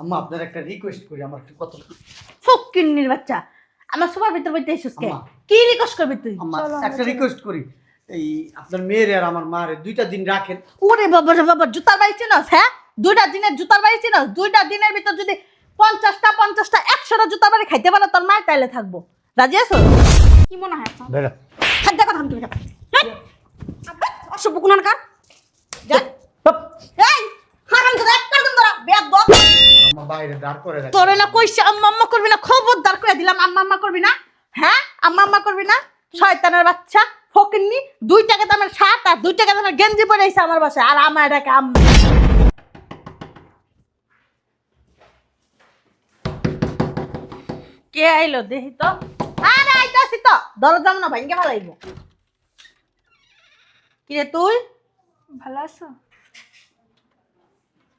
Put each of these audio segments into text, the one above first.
আম্মা আপনার একটা রিকোয়েস্ট করি আমার একটু কত ফকিন্নির বাচ্চা। আমার সবার ভিতর বইতে এসেছিস কে? আম্মা। কি রিকোয়েস্ট করবি তুই? আম্মা চলো, আমরা একটা চলো। রিকোয়েস্ট করি। এই আপনার মেয়ের আর আমার মায়ের দুইটা দিন রাখেন। ওরে বাবা রে বাবা জুতার বাড়ি চিনস হ্যাঁ? দুইটা দিনের জুতার বাড়ি চিনস দুইটা দিনের ভিতর যদি পঞ্চাশটা পঞ্চাশটা একশোটা জুতার বাড়ি খাইতে পারো তোর মায়ের তাইলে থাকব। রাজি আছো? কি মনে হয় আপনার? বেরো। খাদ্য কথা তুমি অসভ্য কোনকার এই হারাম করে আম্মা বাইরে দাঁড় করে তোরে না কইছে আম্মা আম্মা করবি না খবরদার করে দিলাম আম্মা আম্মা করবি না? হ্যাঁ? আম্মা আম্মা করবি না? শয়তানের বাচ্চা ফকিন্নি দুই টাকা দামের শার্ট আর দুই টাকা দামের গেঞ্জি পরে আইছে আমার বাসায় আর আমার এটাকে আম্মা। কে আইলো দেখি তো? আরে আইতাছি তো দরজাম না ভাঙ্গে ভালাইব কিরে তুই? ভালো আছো?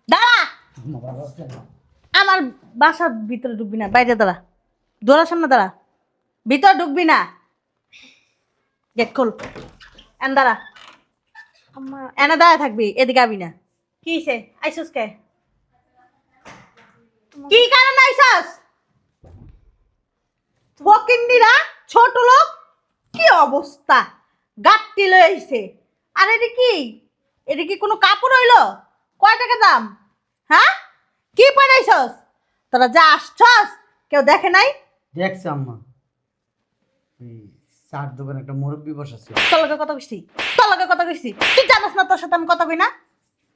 দাঁড়া? আমার বাসার ভিতরে ঢুকবি না বাইরে দাঁড়া। দোড়ার সামনে দাঁড়া। ভিতরে ঢুকবি না। গেট খোল। এন দাঁড়া। এনে দাঁড়া থাকবি এদিকে আবি না। কি সে আইসস কে? কি কারণে আইসস? ফকিন্দিরা ছোট লোক কি অবস্থা? গাট্টি লয়ে আইছে। আর এটা কি? এটা কি কোনো কাপড় হইল? কয় টাকা দাম? হ্যাঁ? কি পড়াইছস তোরা যা আসছস কেউ দেখে নাই? দেখছে আম্মা। ওই চার দোকানে একটা মুরব্বী বসাছে তোর লগে কথা কইছি তোর লগে কথা কইছি। তুই জানাস না তোর সাথে আমি কথা কই না?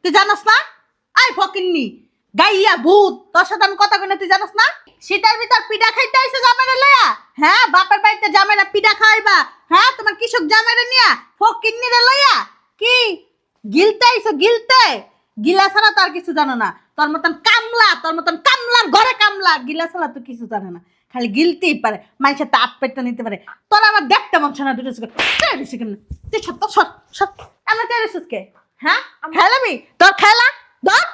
তুই জানাস না? আই ফকিন্নি গাইয়া ভূত তোর সাথে আমি কথা কই না তুই জানাস না? শীতের ভিতর পিঠা খাইতে আইছে জামাইরে লয়া হ্যাঁ বাপের বাড়িতে জামাইরা পিঠা খাওয়াইবা? হ্যাঁ তোমার কৃষক জামাইরে নিয়া ফকিন্নি রে লয়া কি? গিলতে আইছো গিলতে? গিলা ছাড়া তো আর কিছু জানো না। তোর মতন কামলা তোর মতন কামলার ঘরে কামলা। গিলা ছাড়া তো কিছু জানে না। খালি গিলতেই পারে মানুষের তো পেটটা নিতে পারে। তোর আমার দেখতে মন না দুটো তুই সত্য আমার কে হ্যাঁ? খেলাবি? তোর খেলা? ধর।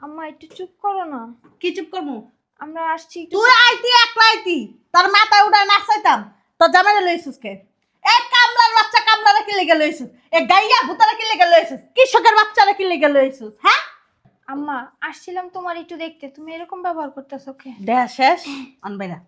আম্মা একটু চুপ করো না। কি চুপ করব? আমরা আসছি তুই আইতি একলা আইতি। তোর মাথায় উঠায় নাচাইতাম তোর জামাইরে লইছিস কে? এক কামলার বাচ্চা কামলারা কি লেগে লইছিস এক গাইয়া ভূতারা কি লেগে লইছিস কৃষকের বাচ্চারা কি লেগে লইছিস হ্যাঁ? আম্মা, আসছিলাম তোমার একটু দেখতে। তুমি এরকম ব্যবহার করতেছো কে? দেয়া শেষ আনবে না।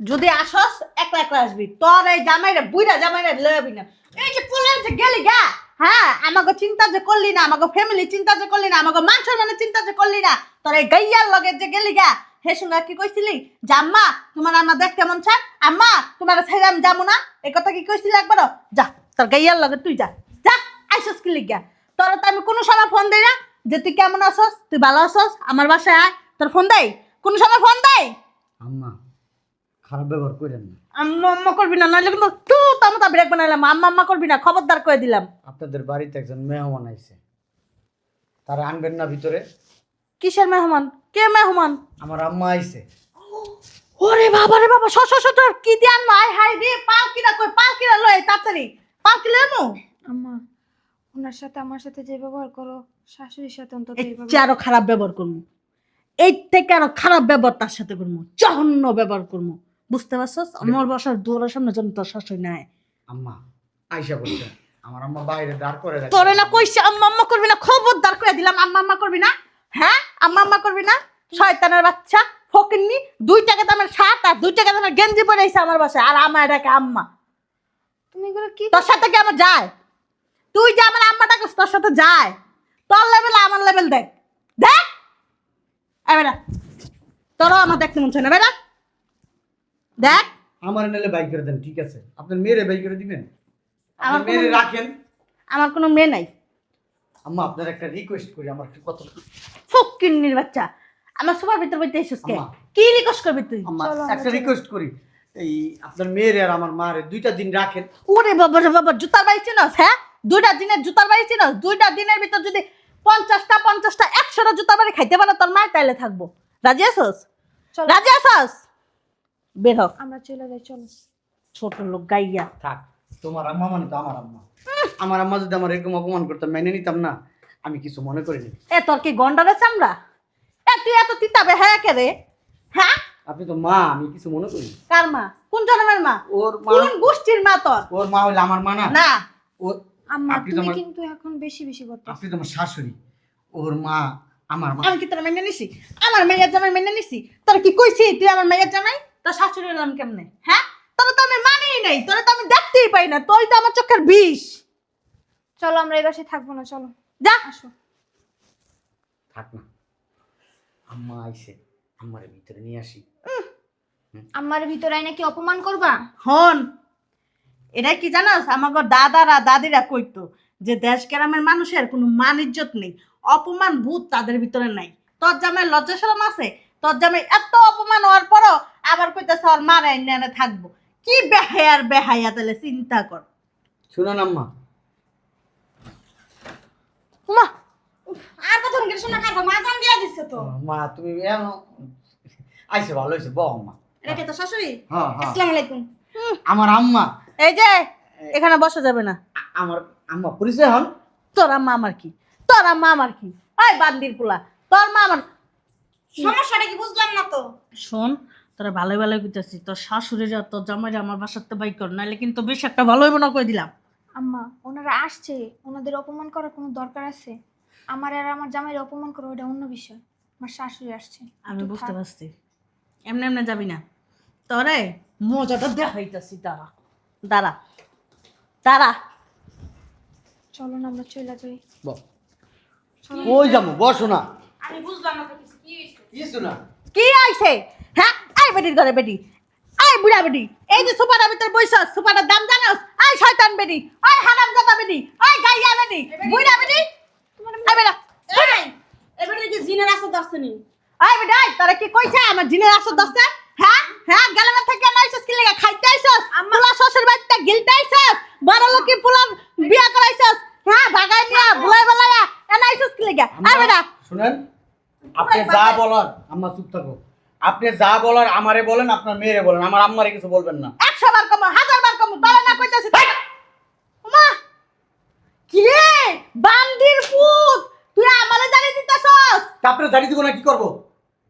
যদি আসস, একলা একলা আসবি। তোর এই জামাইরে, বুইরা জামাইরে লয়াবি না। এই যে পোলার যে গেলি গা হ্যাঁ আমাকে চিন্তা যে করলি না আমাকে ফ্যামিলি চিন্তা যে করলি না আমাকে মান সম্মানের চিন্তা যে করলি না, তোর এই গাইয়ার লগে যে গেলি গা, হে সঙ্গে কি কইছিলি? জাম্মা তোমার আমার দেখতে মন চায়? আম্মা, তোমার ছেড়ে আমি যাব না। এই কথা কি কইছিলি একবার যা, তোর গাইয়ার লগে তুই যা। যা, আইসস কি লিগা? তোর তো আমি কোনো সময় ফোন দেই না। যে তুই কেমন আছস? তুই ভালো আছস? আমার বাসায় আয়। তোর ফোন দেয়? কোন সময় ফোন দেয়? আম্মা খারাপ ব্যবহার করেন না। আম্মা আম্মা করবি না নাহলে কিন্তু তুই তামতা ব্রেক বানাইলাম। আম্মা আম্মা করবি না খবরদার করে দিলাম। আপনাদের বাড়িতে একজন মেহমান আইছে। তারা আনবেন না ভিতরে। কিসের মেহমান? কে মেহমান? আমার আম্মা আইছে। ওরে বাবা রে বাবা শশ শশ তোর কি দিয়ান মাই হাই রে পালকিরা কই? পাল কিনা লয় তাড়াতাড়ি। পালকি লয় আম্মা। ওনার সাথে আমার সাথে যে ব্যবহার করো শাশুড়ির সাথে অন্তত এর এইভাবে চেয়ে আরও খারাপ ব্যবহার করব এই থেকে আরও খারাপ ব্যবহার তার সাথে করব জঘন্য ব্যবহার করব বুঝতে পারছস? আমার বাসার দুয়ারের সামনে যেন তোর শাশুড়ি নাই। আম্মা আইসা বলছে আমার আম্মা বাইরে দাঁড় করে রাখছে। তোরে না কইছে আম্মা আম্মা করবি না খবরদার করে দিলাম আম্মা আম্মা করবি না। হ্যাঁ? আম্মা আম্মা করবি না? শয়তানের বাচ্চা ফকিন্নি দুই টাকা দামের শার্ট আর দুই টাকা দামের গেঞ্জি পরে আইছে আমার বাসায়। আর আমার এটাকে আম্মা। তুমি এগুলো কি তোর সাথে কি আমার যায়? তুই যে আমার আম্মাটাকে তোর সাথে যায়। তোর লেভেল আমার লেভেল দেখ। দেখ। বেটা তোরও আমার দেখতে মন চায় না বেটা। দেখ। আমার নালে বাই করে দেন ঠিক আছে। আপনার মেয়েরে বাই করে দিবেন? আমার মেয়েরে রাখেন? আমার কোনো মেয়ে নাই। আম্মা আপনার একটা রিকোয়েস্ট করি আমার একটু কত ফকিন্নির বাচ্চা। আমার সবার ভিতর বইতে এসেছিস কে? কি রিকোয়েস্ট করবি তুই? আম্মা একটা রিকোয়েস্ট করি। এই আপনার মেয়েরে আর আমার মারে দুইটা দিন রাখেন। ওরে বাবা রে বাবা জুতার বাড়ি চিনস হ্যাঁ? দুইটা দিনের জুতার বাড়ি চিনস? দুইটা দিনের ভিতর যদি পঞ্চাশটা পঞ্চাশটা একশোটা জুতার বাড়ি খাইতে পারো তোর মায়ের তাইলে থাকব। রাজি আছস? চলো। রাজি আছস? বের হোক আমরা চলে যাই চলো। ছোট লোক গাইয়া। থাক তোমার আম্মা মানে তো আমার আম্মা। আমার আম্মা যদি আমার এরকম অপমান করতাম মেনে নিতাম না। আমি কিছু মনে করিনি। এ তোর কি গন্ডারে চামড়া এ তুই এত তিতাবে হ্যাঁ কে রে? হ্যাঁ? আপনি তো মা আমি কিছু মনে করি কার মা? কোন জন্মের মা? ওর মা। কোন গোষ্ঠীর মা তোর? ওর মা হইলে আমার মা না? না। ওর আম্মা আপনি তো তুমি আমার- কিন্তু এখন বেশি বেশি করতেছো আপনি তো আমার শাশুড়ি ওর মা আমার মা। আমি কি তোর মেনে নিছি আমার মেয়ের জামাই মেনে নিছি। তোর কি কইছি তুই আমার মেয়ের জামাই? তোর শাশুড়ি নাম কেমনে? হ্যাঁ? তোর তো আমি মানিই নাই তোর তো আমি দেখতেই পাই না তুই তো আমার চোখের বিষ। চলো আমরা এই বাসায় থাকব না চলো। যা। আসো। থাক না। আম্মা আইছে আম্মারে ভিতরে নিয়ে আসি। আমার ভিতরে নাকি অপমান করবা? হন। এটা কি জানোস? আমাকে দাদারা দাদিরা কইতো যে দেশ গ্রামের মানুষের কোনো মান ইজ্জত নেই অপমান ভূত তাদের ভিতরে নাই। তোর জামাই লজ্জা শরম আছে তোর জামাই এত অপমান হওয়ার পরও আবার কইতেছে ওর মারে এনে থাকব। কি বেহায়ার বেহায়া তাহলে চিন্তা কর। শুনুন আম্মা। মা আর কথা রঙের শোনা খাব মা জান দিয়া দিচ্ছে তো। মা তুমি এমন আইছে ভালো হয়েছে বহ আম্মা এটা কি তোর শাশুড়ি? হ্যাঁ হ্যাঁ। আসসালামু আলাইকুম। আমার আম্মা এই যে এখানে বসা যাবে না। আমার আম্মা পরিচয় হন। তোর আম্মা আমার কি? তোর আম্মা আমার কি? ওই বান্দির পোলা তোর মা আমার সমস্যাটা কি বুঝলাম না তো? শোন তোরা ভালো ভালো কইতেছি তোর শাশুড়িরা তোর জামাইরা আমার বাসাতে বাই কর নাহলে কিন্তু বেশ একটা ভালো হইব না কই দিলাম। আম্মা ওনারা আসছে ওনাদের অপমান করার কোনো দরকার আছে? আমার আর আমার জামাইয়ের অপমান করো ওটা অন্য বিষয়। আমার শাশুড়ি আসছে আমি বুঝতে পারছি। এমনি এমনি যাবি না। তোরে মজাটা দেখাইতেছি দাঁড়া। দাঁড়া। দাঁড়া। চলো না আমরা চলে যাই। ওই যাব? বসো না আমি বুঝলাম না কিছু না কি আইছে? হ্যাঁ আই বেটির ঘরে বেটি। আই বুড়া বেটি। এই যে সুপারের ভিতর বইছস সুপারের দাম জানোস? আই শয়তান বেটি। আই হারাম জাদা বেটি। আই গাইয়া বেটি। বুড়া বেটি। আই বেটা। এবারে কি জিনের আসো দর্শনী আই বেটা আই কি কইছে আমার জিনের আসর দস্তে হ্যাঁ হ্যাঁ গেলাম থেকে? কি লাগা খাইতে আইছস? পোলা শ্বশুর বাড়িতে গিলতে আইছস? বড় লোকি পোলার বিয়া করাইছস? হ্যাঁ ভাগাই নিয়া ভুলাই বলায়া এনে আইছস কি লাগা? আই বেটা। শুনেন? আপনি যা বলার আম্মা চুপ থাকো। আপনি যা বলার আমারে বলেন আপনার মেয়েরে বলেন। আমার আম্মারে কিছু বলবেন না। একশো বার কম হাজার বার কম তলে না কইতাছি মা কি রে? বান্দির পুত! তুই আমারে জানি দিতাছস? তারপরে দাঁড়িয়ে দিব না কি করব?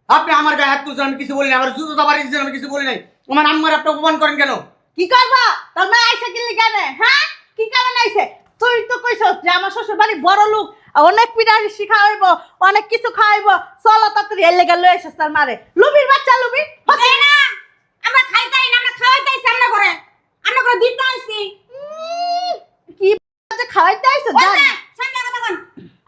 আপনি আমার গায়ে হাত তুলছেন আমি কিছু বলি নাই। আমার জুতো দাবারি দিচ্ছেন আমি কিছু বলি নাই। আমার আম্মার আপনি অপমান করেন কেন? কি করবা? তোর মা আইছে কি লিগানে হ্যাঁ? কি কারণে আইছে তুই তো কইছস যে আমার শ্বশুর বাড়ি বড় লোক অনেক পিঠারি শিখাইব অনেক কিছু খাওয়াইব। চলো তাড়াতাড়ি এর লেগে লই আসিস তার মারে। লুবির বাচ্চা লুবি না আমরা খাইতাই না আমরা খাওয়াইতাইছি আমরা করে আমরা করে দিতে আইছি। কি বাচ্চা খাওয়াইতে আইছো? ওই জান। সামনে কথা কোন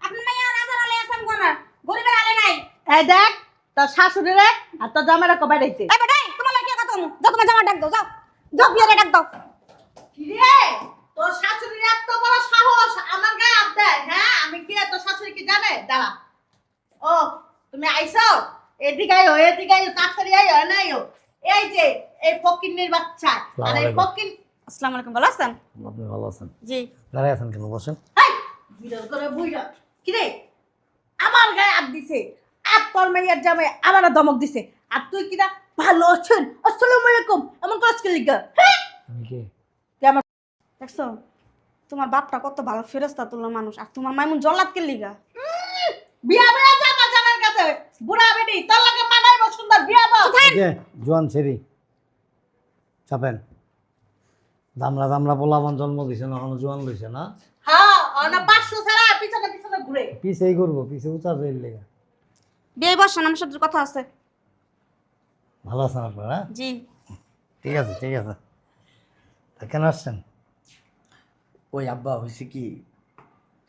আপনি মাইয়া রাজার আলে আসাম কোন? গরিবের আলে নাই। এই দেখ তোর শাশুড়িরে আর তোর জামাইরা কবাই রাইছে এই বেটাই তোমার লাগে কথা কম। যাও তোমার জামা ডাক দাও যাও। যাও বিয়ারে ডাক দাও। কিরে? তোর শাশুড়ির এত বড় সাহস আমার গায়ে হাত দেয়। হ্যাঁ আমি কি? তোর শাশুড়ি কি জানে? দাঁড়া। ও তুমি আইছো এদিকে আইও এদিকে আইও তাড়াতাড়ি আইও না আইও। এই যে এই ফকিন্নির বাচ্চা। আর এই ফকিন আসসালামু আলাইকুম ভালো আছেন? আপনি ভালো আছেন? জি। দাঁড়ায় আছেন কেন? বসেন। বিরল করে বুইরা। কিরে? আমার গায়ে হাত দিছে। আর তোর মেয়ের জামে আমার ধমক দিছে। আর তুই কিনা ভালো আছেন? আসসালামু আলাইকুম। এমন করছ কি? লিগা হ্যাঁ দেখছ? তোমার বাপটা কত ভালো ফেরস্তা তুলো মানুষ আর তোমার মাইমুন জল্লাদকে লিগা বিয়া বিয়া যাবা জামার কাছে। বুড়া বেটি তোর লাগে মানাইব সুন্দর বিয়া এই জোয়ান ছেড়ি। চাপেন। দামরা দামরা পোলাবান জন্ম দিছে না জোয়ান লইছে না? হ্যাঁ অনা পাঁচশো ছাড়া পিছনে পিছনে ঘুরে। পিছেই করব পিছে উঁচা জেল লেগে। বিয়ে বসেন আমার সাথে কথা আছে। ভালো আছেন আপনারা? জি। ঠিক আছে ঠিক আছে। তা কেন আসছেন? ওই আব্বা হয়েছে কি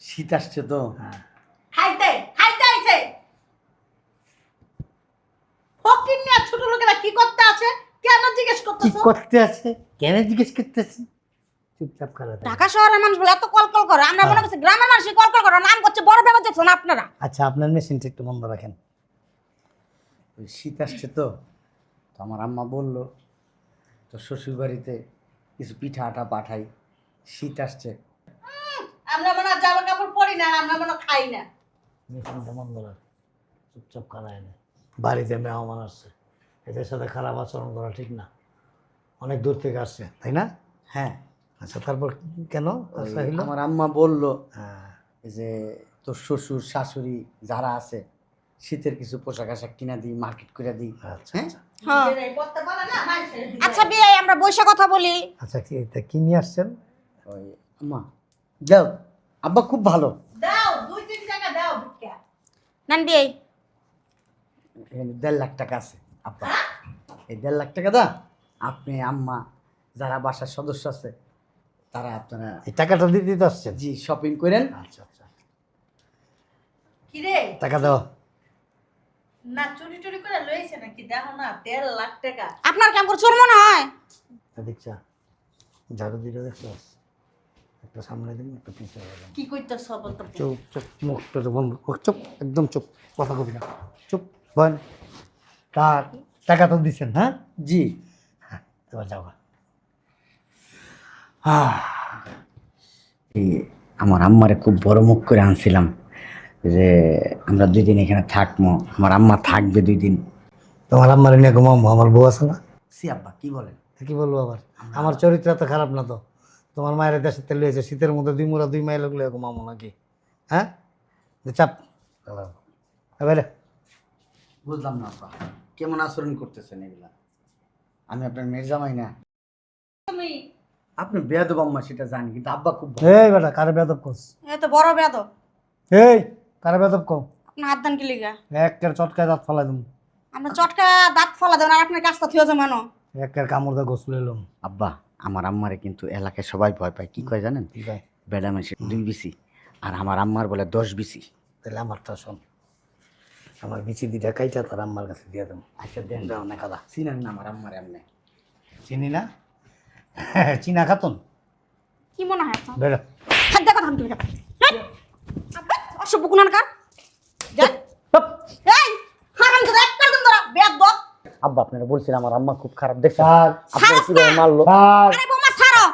শীত আসছে তো। হ্যাঁ। খাইতে খাইতে আইছে। ফকির নিয়ে ছোট লোকেরা কি করতে আছে? কেন জিজ্ঞেস কি করতেছো? করতে আছে? কেন জিজ্ঞেস করতেছে? চুপচাপ খারাপ ঢাকা শহরের মানুষ বলে এত কল কল করে আমরা মনে করছি গ্রামের মানুষ কল কল করে নাম করছে বড় ভেবে দেখছেন আপনারা? আচ্ছা আপনার মেশিনটা একটু বন্ধ রাখেন। ওই শীত আসছে তো। তো আমার আম্মা বলল তো শ্বশুর বাড়িতে কিছু পিঠা আটা পাঠাই শীত আসছে। আমরা মনে হয় জামা কাপড় পরি না আমরা মনে হয় খাই না। চুপচাপ খারায় না। বাড়িতে মেহমান আসছে এদের সাথে খারাপ আচরণ করা ঠিক না। অনেক দূর থেকে আসছে তাই না? হ্যাঁ। আচ্ছা তারপর কেন? হইল? আমার আম্মা বলল হ্যাঁ। এই যে তোর শ্বশুর শাশুড়ি যারা আছে শীতের কিছু পোশাক আশাক কিনা দিই মার্কেট করে দিই আচ্ছা হ্যাঁ? আচ্ছা হ্যাঁ। আচ্ছা বিয়ে আমরা বৈশা কথা বলি। আচ্ছা কি তা কি নিয়ে আসছেন? ওই আম্মা যাও আব্বা খুব ভালো। দাও দুই তিন টাকা দাও ভিক্ষা। নান্দি এই এখানে দেড় লাখ টাকা আছে আব্বা। এই দেড় লাখ টাকা দা আপনি আম্মা যারা বাসার সদস্য আছে তারা আপনারা এই টাকাটা দিতে দিতে আসছেন? জি শপিং করেন। আচ্ছা আচ্ছা। কি রে টাকা দাও। না চুরি টুরি করে লইছে নাকি? দেখো না দেড় লাখ টাকা। আপনার কেমন করে চোর মনে হয়? দেখছা ঝাড়ু দিতে দেখছ? একটা সামনে দিন একটা পিছিয়ে গেলাম কি কইতেছ বলতো চুপ চুপ মুখটা তো বন্ধ ও, চুপ একদম চুপ কথা কবি না। চুপ বল। কার? টাকা তো দিচ্ছেন হ্যাঁ? জি। হ্যাঁ এবার যাও এই আমার আম্মারে খুব বড় মুখ করে আনছিলাম। যে আমরা দুই দিন এখানে থাকব আমার আম্মা থাকবে দুই দিন। তোমার আম্মার নিয়ে ঘুমাবো আমার বউ আছে না? সি আব্বা কি বলেন? তা কি বলব আবার? আমার চরিত্র তো খারাপ না তো। তোমার মায়ের দেশের তেল হয়েছে শীতের মধ্যে দুই মুড়া দুই মাইল লাগলে ঘুমাবো নাকি? হ্যাঁ? চাপ। এবারে বুঝলাম না আপা কেমন আচরণ করতেছেন এগুলা? আমি আপনার মেয়ের জামাই না। আপনি বেয়াদব আম্মা সেটা জানি কিন্তু আব্বা খুব। এই বেটা কারে বেদব কস এ তো বড় বেদ এই! কারে বেদব কম আপনার হাত দান কি লিগা? একের চটকায় দাঁত ফেলাই দিম। আপনার চটকা দাঁত ফলা দেন আর আপনার কাজটা থিও যাবে না একের কামড় দা গোসল এলাম আব্বা আমার আম্মারে কিন্তু এলাকায় সবাই ভয় পায়। কি কয় জানেন? ঠিক আছে বেডা মানুষের দুই বিসি। আর আমার আম্মার বলে দশ বিসি। তাহলে আমারটা শোন আমার বিচি দিটা কাইটা তার আম্মার কাছে দিয়ে দেবো। আচ্ছা দেন দাও না কাদা চিনেন না আমার আম্মারে এমনি চিনি না? চিনা খাতুন? কি মনে হয় হাত দেখা থাম তুমি অসভ্য এই হারাম তো এক করে দিন ধরা আব্বা আপনারা বলছেন আমার আম্মা খুব খারাপ দেখছেন? স্যার। আপনার কীভাবে মারলো স্যার। আরে বৌমা ছাড়ো।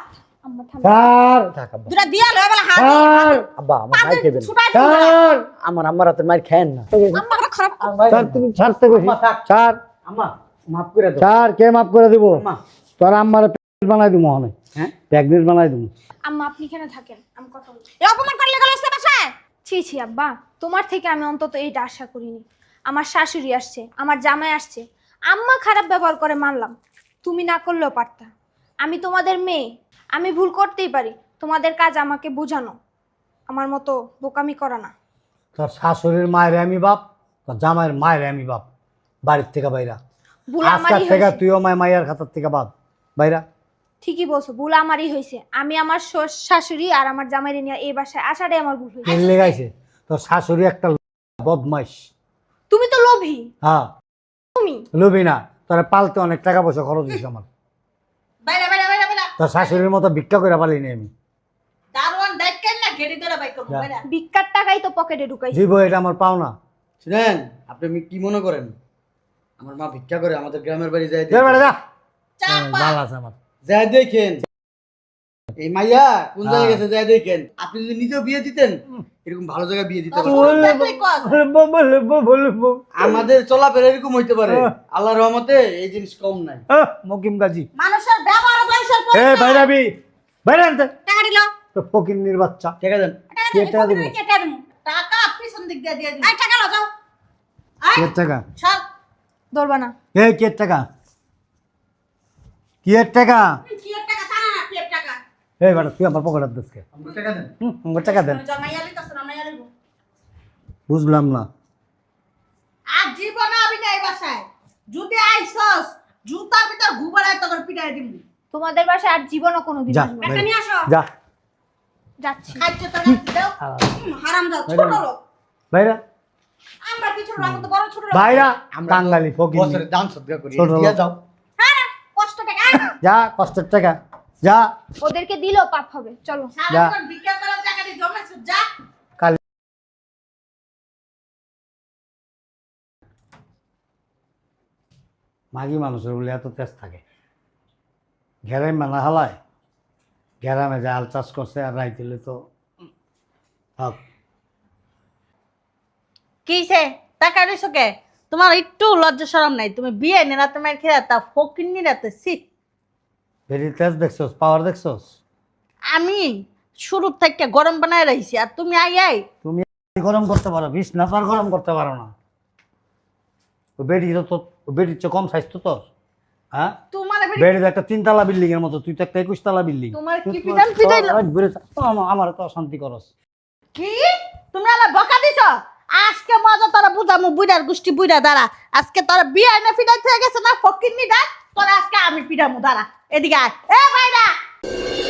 আম্মা স্যার। থাক আব্বা। দুটা দিয়া লয়ে বেলা হাত আব্বা আমার মার খেয়েন না। আম্মা কত খারাপ স্যার তুমি ছাড়তে আম্মা মাফ করে দাও। স্যার কে মাফ করে দিব? আম্মা। তোর আম্মারে প্যাকেট বানাই দিব মনে হ্যাঁ? প্যাকেট বানাই দিব। আম্মা আপনি এখানে থাকেন আমি কথা অপমান করলে গেল সে বাসায়? ছি ছি আব্বা। তোমার থেকে আমি অন্তত এইটা আশা করিনি। আমার শাশুড়ি আসছে আমার জামাই আসছে। আম্মা খারাপ ব্যবহার করে মানলাম। তুমি না করলেও পারতা। আমি তোমাদের মেয়ে। আমি ভুল করতেই পারি। তোমাদের কাজ আমাকে বোঝানো। আমার মতো বোকামি করা না। তোর শাশুড়ির মায়ের আমি বাপ তোর জামাইয়ের মায়ের আমি বাপ। বাড়ির থেকে বাইরা। ভুল আজকাল আমারই থেকে হয়েছে। তুইও মায় মাইয়ার খাতার থেকে বাদ। বাইরা। ঠিকই বলছো ভুল আমারই হয়েছে। আমি আমার শ্বশ- শাশুড়ি আর আমার জামাইরে নিয়ে এই বাসায় আসাটাই আমার ভুল হয়েছে। গাইছে তোর শাশুড়ি একটা বদমাইশ। তুমি তো লোভী। হ্যাঁ। তুমি? লুবি না তোরা পালতে অনেক টাকা পয়সা খরচ দিস আমার। বাইরে বাইরে বাইরে বাইরে। তোর শাশুড়ির মতো ভিক্ষা করে পালিনি আমি। দারোয়ান ডাইকেন না গেড়ি ধরে বাইক করব যা। বাইরে। ভিক্ষার টাকাই তো পকেটে ঢুকাইছি। জীব এটা আমার পাওনা। শুনেন আপনি আমি কি মনে করেন? আমার মা ভিক্ষা করে আমাদের গ্রামের বাড়ি যায় যা বেটা যা। চাপা। ভালো আছে আমার। দেখেন এই মাইয়া কোন জায়গায় হ্যাঁ। গেছে দেখেন আপনি যদি নিজেও বিয়ে দিতেন এরকম ভালো জায়গায় বিয়ে দিতে। আমাদের চলাফেরা এরকম হইতে পারে। হ্যাঁ। আল্লাহর রহমতে এই জিনিস কম নাই। মকিম গাজী মানুষের ব্যবহার এ বাইরাবি বাইরে আনতে টাকা দিল। তো ফকিন্নির বাচ্চা ঠিক আছে কে টাকা দিব। টাকা দিব। টাকা পিছন দিক দিয়ে দিয়ে দিবি। এই টাকা লও যাও। কে টাকা। সব ধরবা না। এ কে টাকা। কি এর টাকা? কি এর টাকা? জানা না কি এর টাকা। এই তুই আমার আমাকে টাকা দেন। হুম আমার টাকা দেন। জমাইয়া লিতাছ না মাইয়া লিব বুঝলাম না। আর জীবনে আবি না এই বাসায়। যদি আইসস জুতার ভিতর তোর পিটাই দিবি তোমাদের বাসায় আর জীবনও কোনোদিন আসব না। নিয়ে আসো। যা। যাচ্ছি। খাইছো তোরা দাও। হারাম দাও ছোট লোক। বাইরা। আমরা কি ছোট তো বড় ছোট লোক। বাইরা। আমরা কাঙ্গালি ফকির। বছরে দান সদকা করি। ছোট যাও আরে কষ্ট টাকা আয়। যা কষ্টের টাকা। যা। ওদেরকে দিলেও পাপ হবে। চলো। সারাক্ষণ ভিক্ষা করার টাকা দিয়ে জমাইছো যা মাগি মানুষের বলে এত তেজ থাকে। ঘেরাই মানা হালায়। ঘেরামে যে আল চাষ করছে আর রাইতেলে তো থাক। কিসে টাকা দিছো কে? তোমার একটু লজ্জা শরম নাই। তুমি বিয়ে নে না তোমার খেয়ে তা ফকির নি রাতে সি ভেরি তেজ দেখছোস পাওয়ার দেখছোস? আমি শুরু থেকে গরম বানায় রাখছি আর তুমি আই আই। তুমি গরম করতে পারো বিষ না আর গরম করতে পারো না। ও বেডি তো তোর বেডির চেয়ে কম সাইজ তো তোর হ্যাঁ? তোমার বেডি তো একটা তিনতলা বিল্ডিং এর মতো তুই তো একটা একুশ তলা বিল্ডিং। তোমার কি পিটান পিটাইলো? আমার তো অশান্তি করস। কি? তুমি আমার বকা দিছ? আজকে মজা তোরা বুঝামু বুড়ার গোষ্ঠী বুড়া দাঁড়া। আজকে তোরা বিয়ে এনে ফিরাইতে হয়ে গেছে না ফকিন্নি ডাক তোরা আজকে আমি পিড়ামু দাঁড়া। Edgar. É, vai dar!